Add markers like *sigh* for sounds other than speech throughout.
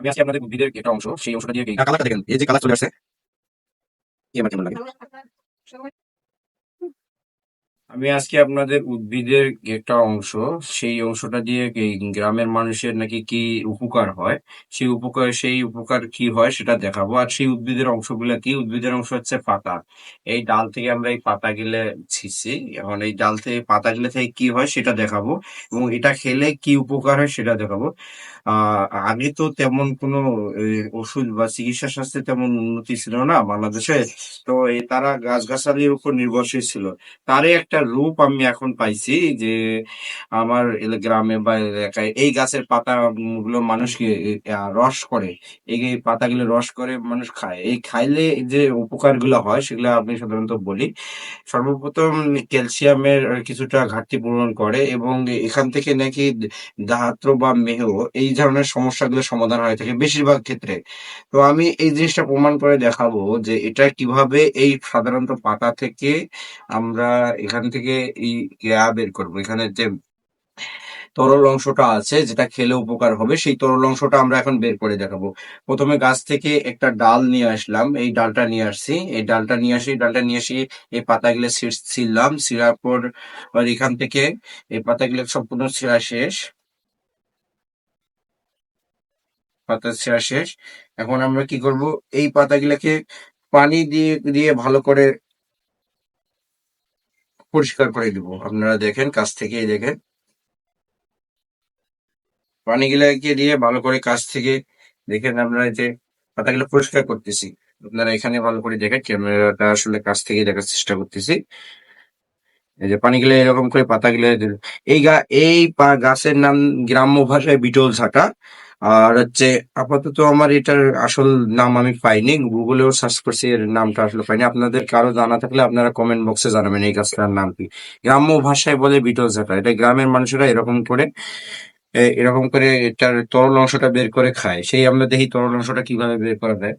আমি আজকে আপনাদের উদ্ভিদের একটা অংশ সেই অংশটা দিয়ে কালারটা দেখেন এই যে কালার চলে আসছে। এই আমার কেমন লাগে? আমি আজকে আপনাদের উদ্ভিদের একটা অংশ, সেই অংশটা দিয়ে এই গ্রামের মানুষের নাকি কি উপকার হয়, সেই উপকার সেই উপকার কি হয় সেটা দেখাবো। আর সেই উদ্ভিদের অংশগুলো কি? উদ্ভিদের অংশ হচ্ছে পাতা। এই ডাল থেকে আমরা এই পাতা গিলে ছিঁড়ছি এখন এই ডাল থেকে পাতা গিলে থেকে কি হয় সেটা দেখাবো এবং এটা খেলে কি উপকার হয় সেটা দেখাবো। আহ, আগে তো তেমন কোনো ওষুধ বা চিকিৎসা শাস্ত্রে তেমন উন্নতি ছিল না বাংলাদেশে। তো তারা গাছগাছালির উপর নির্ভরশীল ছিল। তারই একটা রূপ আমি এখন পাইছি যে আমার গ্রামে বা এলাকায় এই গাছের পাতা গুলো মানুষকে রস করে। এই পাতাগুলো রস করে মানুষ খায়। এই খাইলে যে উপকারগুলো হয় সেগুলো আমি সাধারণত বলি। সর্বপ্রথম ক্যালসিয়ামের কিছুটা ঘাটতি পূরণ করে এবং এখান থেকে নাকি দাহ্য বা মেহ এই ধরনের সমস্যাগুলো সমাধান হয়ে থাকে বেশিরভাগ ক্ষেত্রে। তো আমি এই জিনিসটা প্রমাণ করে দেখাবো যে এটা কীভাবে এই সাধারণত পাতা থেকে আমরা এখান থেকে এই ইয়া বের করব। এখানে যে তরল অংশটা আছে, যেটা খেলে উপকার হবে, সেই তরল অংশটা আমরা এখন বের করে দেখাবো। প্রথমে গাছ থেকে একটা ডাল নিয়ে আসলাম, এই ডালটা নিয়ে আসছি। এই ডালটা নিয়ে আসি ডালটা নিয়ে আসি এই পাতাগুলো ছিঁড়- ছিঁড়লাম, ছিঁড়ার পর এখান থেকে এই পাতাগুলো সম্পূর্ণ ছিঁড়া শেষ। পাতা ছেঁড়া শেষ। এখন আমরা কি করব, এই পাতাগুলোকে পানি দিয়ে দিয়ে ভালো করে পরিষ্কার করে দিব। আপনারা দেখেন, কাছ থেকেই দেখেন। পানিগুলোকে দিয়ে ভালো করে কাছ থেকে দেখেন আমরা যে পাতাগুলো পরিষ্কার করতেছি। আপনারা এখানে ভালো করে দেখেন, ক্যামেরাটা আসলে কাছ থেকে দেখার চেষ্টা করতেছি। এই যে পানিগুলো এরকম করে, পাতাগুলো এই গা এই গাছের নাম গ্রাম্য ভাষায় বিটল ঝাঁটা আর হচ্ছে আপাতত আমার এটার আসল নাম আমি পাইনি। গুগলেও সার্চ করছি, এর নামটা আসলে পাইনি। আপনাদের কারও জানা থাকলে আপনারা কমেন্ট বক্সে জানাবেন এই গাছটার নাম কি। গ্রাম্য ভাষায় বলে বিটল ঝাঁটা এটা গ্রামের মানুষেরা এরকম করে এরকম করে এটার তরল অংশটা বের করে খায়। সেই আমরা দেখি তরল অংশটা কীভাবে বের করা যায়।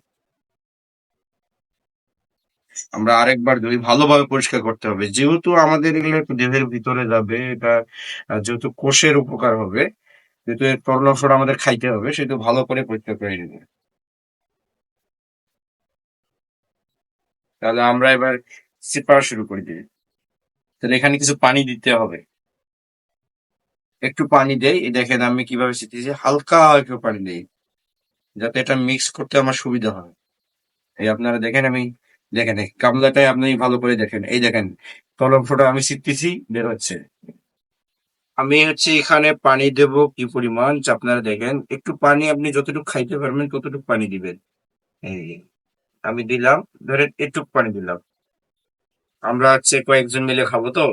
আমরা আরেকবার ধরি ভালোভাবে পরিষ্কার করতে হবে। যেহেতু আমাদের এগুলো একটু দেহের ভিতরে যাবে, এটা যেহেতু কোষের উপকার হবে যেহেতু এর তরল অংশটা আমাদের খাইতে হবে, সেহেতু ভালো করে পরিষ্কার করে নিতে তাহলে আমরা এবার সিপার শুরু করে দিই তাহলে এখানে কিছু পানি দিতে হবে। একটু পানি দেই দেখেন আমি কীভাবে শিখতেছি হালকা একটু পানি দেই, যাতে এটা মিক্স করতে আমার সুবিধা হয়। এই আপনারা দেখেন আমি, দেখেন এই গামলাটায় আপনি ভালো করে দেখেন। এই দেখেন তরল অংশটা আমি শিখতেছি বের হচ্ছে। আমি হচ্ছে এখানে পানি দেব কি পরিমাণ? আপনারা দেখেন, একটু পানি আপনি যতটুকু খাইতে পারবেন ততটুকু পানি দিবেন। আমি দিলাম, ধরেন একটু পানি দিলাম। আমরা হচ্ছে কয়েকজন মিলে খাব তো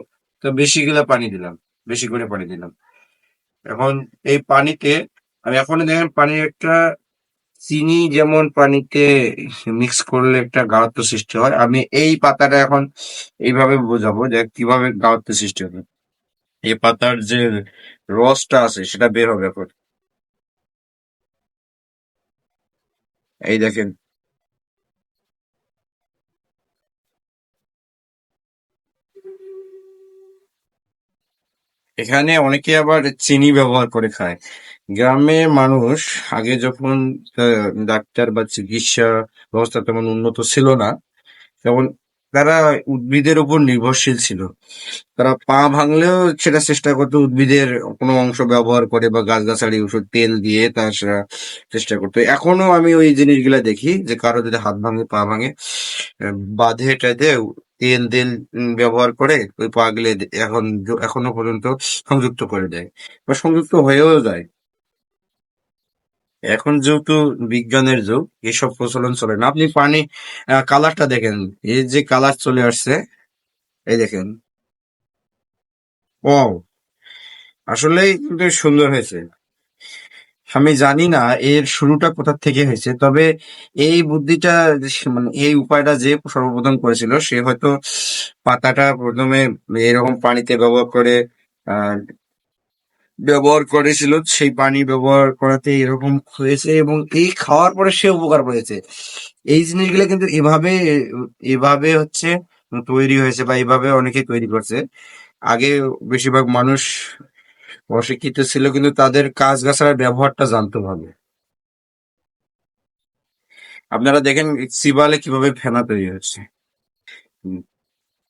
তো বেশি গুলা পানি দিলাম, বেশি করে পানি দিলাম। এখন এই পানিতে, আমি এখন দেখেন পানির একটা চিনি যেমন পানিতে মিক্স করলে একটা গাঢ়ত্ব সৃষ্টি হয়, আমি এই পাতাটা এখন এইভাবে বোঝাবো যে কীভাবে গাঢ়ত্ব সৃষ্টি হবে। এই পাতার যে রসটা আছে, সেটা বের হবে এখন। এই দেখেন। এখানে অনেকে আবার চিনি ব্যবহার করে খায়। গ্রামে মানুষ আগে যখন ডাক্তার বা চিকিৎসা ব্যবস্থা তেমন উন্নত ছিল না, তেমন তারা উদ্ভিদের উপর নির্ভরশীল ছিল। তারা পা ভাঙলেও সেটা চেষ্টা করতো উদ্ভিদের কোনো অংশ ব্যবহার করে বা গাছগাছালি, ওষুধ, তেল দিয়ে তার সেটা চেষ্টা করতো। এখনও আমি ওই জিনিসগুলা দেখি যে কারও যদি হাত ভাঙে, পা ভাঙে, বাঁধে টাধে তেল তেল ব্যবহার করে ওই পা গুলো এখন, এখনও পর্যন্ত সংযুক্ত করে দেয় বা সংযুক্ত হয়েও যায়। এখন যেহেতু বিজ্ঞানের যুগ, এসব প্রচলন চলে না। আপনি পানি কালারটা দেখেন। এই যে কালার চলে আসছে, এই দেখেন। ও আসলেই কিন্তু সুন্দর হয়েছে। আমি জানি না এর শুরুটা কোথা থেকে হয়েছে, তবে এই বুদ্ধিটা মানে এই উপায়টা যে সর্বপ্রথম করেছিল, সে হয়তো পাতাটা প্রথমে এরকম পানিতে ব্যবহার করে ব্যবহার করেছিল, সেই পানি ব্যবহার করাতে এরকম হয়েছে এবং এই খাওয়ার পরে সে উপকার পেয়েছে। এই জিনিসগুলো কিন্তু এভাবে এভাবে হচ্ছে তৈরি হয়েছে বা এভাবে অনেকে তৈরি করছে। আগে বেশিরভাগ মানুষ অশিক্ষিত ছিল, কিন্তু তাদের কাজ গাছার ব্যবহারটা জানতো ভাবে। আপনারা দেখেন সিবালে কীভাবে ফেনা তৈরি হচ্ছে।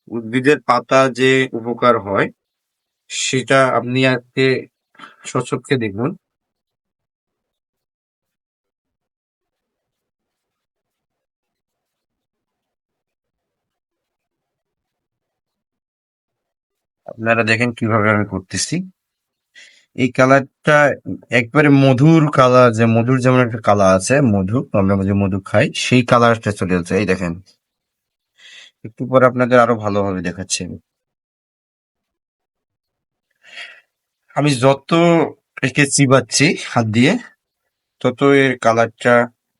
উদ্ভিদের পাতা যে উপকার হয়, সেটা আপনি আজকে সচক্ষে দেখুন। আপনারা দেখেন কীভাবে আমি করতেছি। এই কালারটা একবারে মধুর কালার যে, মধুর যেমন একটা কালার আছে, মধু, আমরা যে মধু খাই, সেই কালারটা চলে যাচ্ছে এই দেখেন। একটু পরে আপনাদের আরও ভালোভাবে দেখাচ্ছি আমি। আমি যত একে চিবাচ্ছি হাত দিয়ে তত এর কালারটা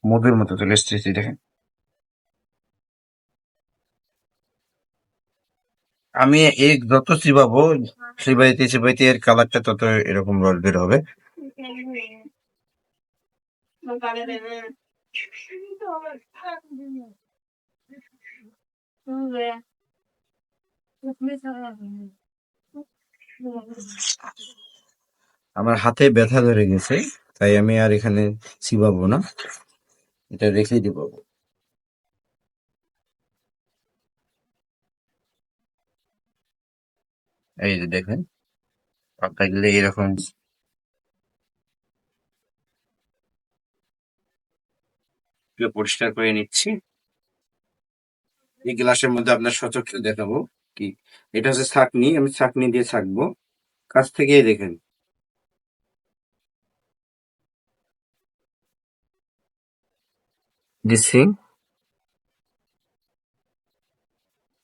মধুর মতো চলে এসেছে দেখেন। আমি এক যত চিবাবো চিবাইতে চিবাইতে এর কালারটা তত এরকম রস বের হবে। *laughs* *laughs* আমার হাতে ব্যথা ধরে গেছে, তাই আমি আর এখানে চিবাবো না। এটা রেখে দিব। এই যে দেখেন পাতা গেলে এরকম। পরিষ্কার করে নিচ্ছি। এই গ্লাসের মধ্যে আপনার সচক্ষে দেখাবো। কি? এটা হচ্ছে ছাকনি, আমি ছাকনি দিয়ে ছাকবো। কাছ থেকেই দেখেন।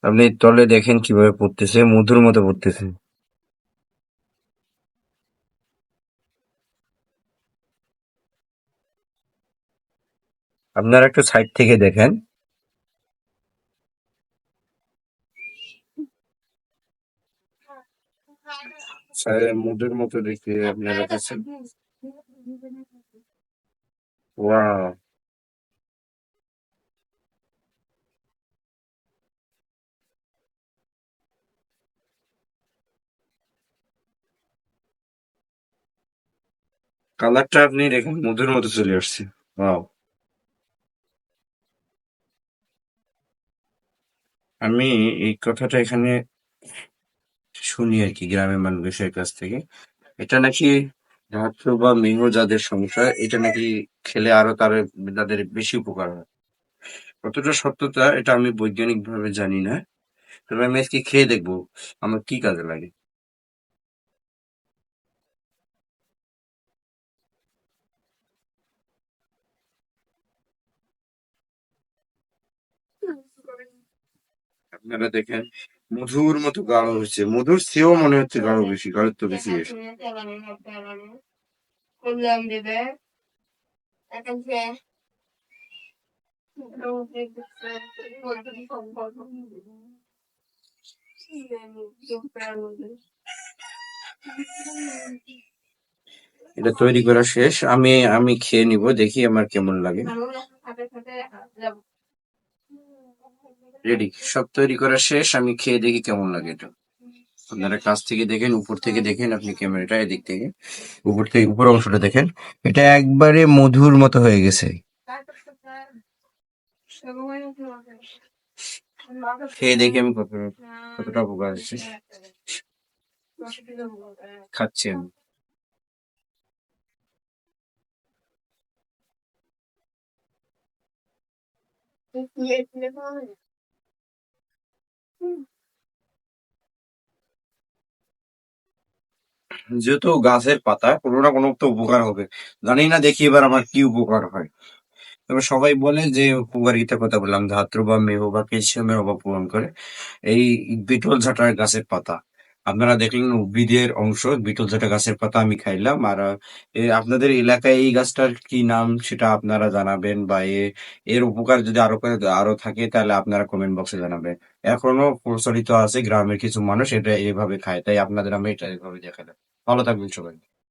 আপনি তলে দেখেন কীভাবে পড়তেছে মধুর মতো পড়তেছে আপনারা একটু সাইড থেকে দেখেন। মধুর মতো দেখতে আপনারা কাছে ওয়াও। কালারটা আপনি দেখেন মধুর মতো চলে আসছে। ওয়াও। আমি এই কথাটা এখানে শুনি আর কি গ্রামের মানুষের কাছ থেকে। এটা নাকি ধাত্র বা মেহ যাদের সমস্যা এটা নাকি খেলে আরও তার তাদের বেশি উপকার হয়? কতটা সত্যতা এটা আমি বৈজ্ঞানিক ভাবে জানি না। তবে আমি আজকে খেয়ে দেখব আমার কি কাজে লাগে। আপনারা দেখেন মধুর মতো গাঢ় হচ্ছে মধুর চেয়েও মনে হচ্ছে গাঢ় বেশি গাঢ়ত্ব বেশি এর। করলাম দেবে এখন সে এটা তৈরি করা শেষ আমি আমি খেয়ে নিব দেখি আমার কেমন লাগে রেডি সব তৈরি করা শেষ, আমি খেয়ে দেখি কেমন লাগে এটা। আপনারা কাছ থেকে দেখেন, উপর থেকে দেখেন আপনি ক্যামেরাটা এদিক থেকে। উপর থেকে, উপর অংশটা দেখেন। এটা একবারে মধুর মতো হয়ে গেছে। খেয়ে দেখি আমি কত কতটা উপকার আসছে খাচ্ছি আমি। যেহেতু গাছের পাতা, কোনো না কোনো তো উপকার হবে। জানি না দেখি এবার আমার কি উপকার হয়। তবে সবাই বলে যে উপকারিতা কথা বললাম, ধাত্র বা মেহ বা ক্যালসিয়ামের অভাব পূরণ করে। এই বিটল ঝাঁটার গাছের পাতা। আপনারা দেখলেন উদ্ভিদের অংশ বিটল যেটা গাছের পাতা আমি খাইলাম। আর আপনাদের এলাকায় এই গাছটার কি নাম সেটা আপনারা জানাবেন বা এর উপকার যদি আরও আরও থাকে তাহলে আপনারা কমেন্ট বক্সে জানাবেন। এখনও প্রচলিত আছে, গ্রামের কিছু মানুষ এটা এভাবে খায়, তাই আপনাদের আমি এটা এভাবে দেখালাম। ভালো থাকবেন সবাই।